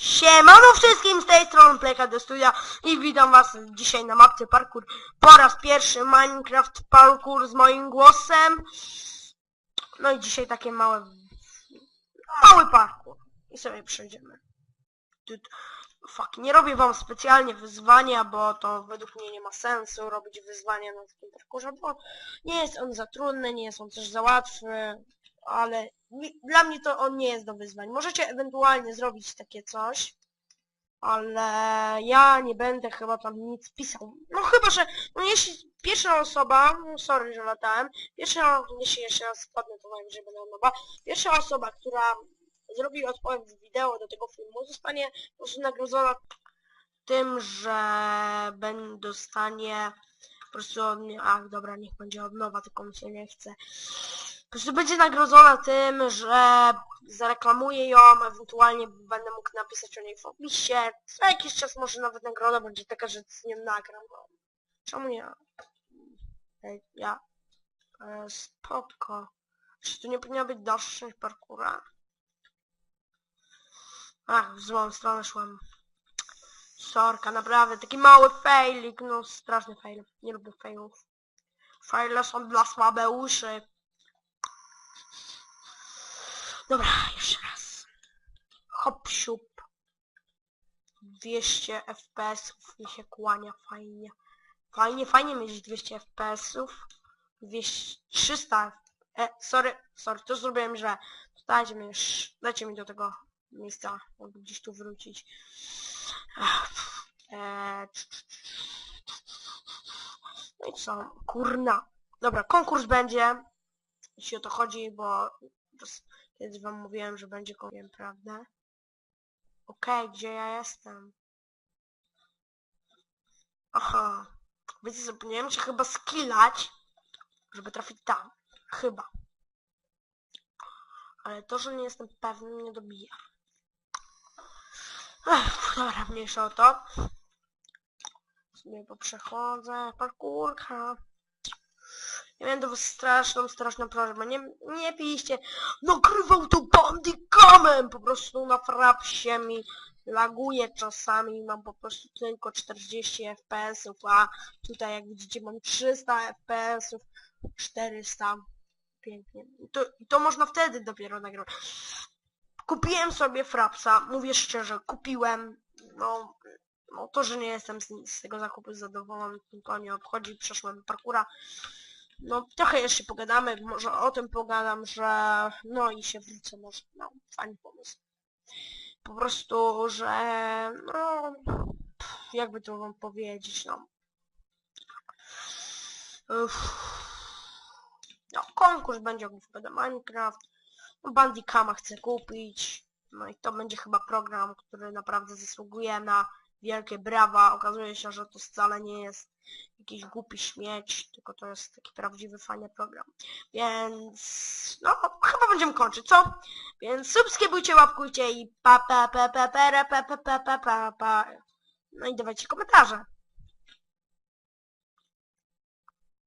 Siemano wszystkim z tej strony Playka do studia i witam was dzisiaj na mapce parkour. Po raz pierwszy Minecraft parkour z moim głosem. No i dzisiaj takie małe, mały parkour. I sobie przejdziemy. Tu, fuck, nie robię wam specjalnie wyzwania, bo to według mnie nie ma sensu robić wyzwania na takim parkurze, bo nie jest on za trudny, nie jest on też za łatwy, ale dla mnie to on nie jest do wyzwań. Możecie ewentualnie zrobić takie coś, ale ja nie będę chyba tam nic pisał. No chyba, że no jeśli pierwsza osoba, no sorry, że latałem, pierwsza, jeśli jeszcze raz spadnę, to najwyżej będę od nowa, pierwsza osoba, która zrobi odpowiedź wideo do tego filmu, zostanie po prostu nagrodzona tym, że będę dostanie po prostu od mnie, ach dobra, niech będzie od nowa, tylko mi się nie chce. Prostu będzie nagrodzona tym, że zareklamuję ją, ewentualnie będę mógł napisać o niej w opisie. Za jakiś czas może nawet nagroda będzie taka, że z nią nagram. Czemu nie? Ej, ja. E, spoko. Czy tu nie powinna być dalsza część parkura? Ach, w złą stronę szłam. Sorka, naprawdę, taki mały failik, no straszny fail. Nie lubię failów. Faile są dla słabe uszy. Dobra, jeszcze raz. Hop, siup. 200 FPS-ów mi się kłania, fajnie. Fajnie, fajnie mieć 200 FPS-ów. 200, 300 e, sorry, sorry, to zrobiłem źle. Dajcie mi, dajcie mi do tego miejsca, mogę gdzieś tu wrócić. E, no i co? Kurna. Dobra, konkurs będzie. Jeśli o to chodzi, bo kiedyś wam mówiłem, że będzie konkurs, prawda? Okej, gdzie ja jestem? Aha. Wiecie co, powinienem się chyba skillać, żeby trafić tam. Chyba. Ale to, że nie jestem pewny, mnie dobija. Ech, dobra, mniejsza o to. Sobie poprzechodzę. Parkurka. Ja miałem do straszną, straszną prośbę. Nie, nie pijcie. Nagrywał to bandykamem! Po prostu na frapsie mi laguje czasami. Mam po prostu tylko 40 FPS-ów, a tutaj jak widzicie mam 300 FPS-ów, 400. Pięknie. I to, to można wtedy dopiero nagrywać. Kupiłem sobie frapsa, mówię szczerze, kupiłem. No, no to, że nie jestem z, z tego zakupu zadowolony, to nie obchodzi, przeszłem parkura. No, trochę jeszcze pogadamy, może o tym pogadam, że... No i się wrócę może, no, fajny pomysł. Po prostu, że... No... Jakby to wam powiedzieć, no... Uff. No, konkurs będzie do Minecraft. No, Bandicama chcę kupić. No i to będzie chyba program, który naprawdę zasługuje na wielkie brawa. Okazuje się, że to wcale nie jest jakiś głupi śmieć, tylko to jest taki prawdziwy, fajny program. Więc no, chyba będziemy kończyć, co? Więc subskrybujcie, łapkujcie i pa pa pa pa pa pa pa pa pa pa. No i dawajcie komentarze.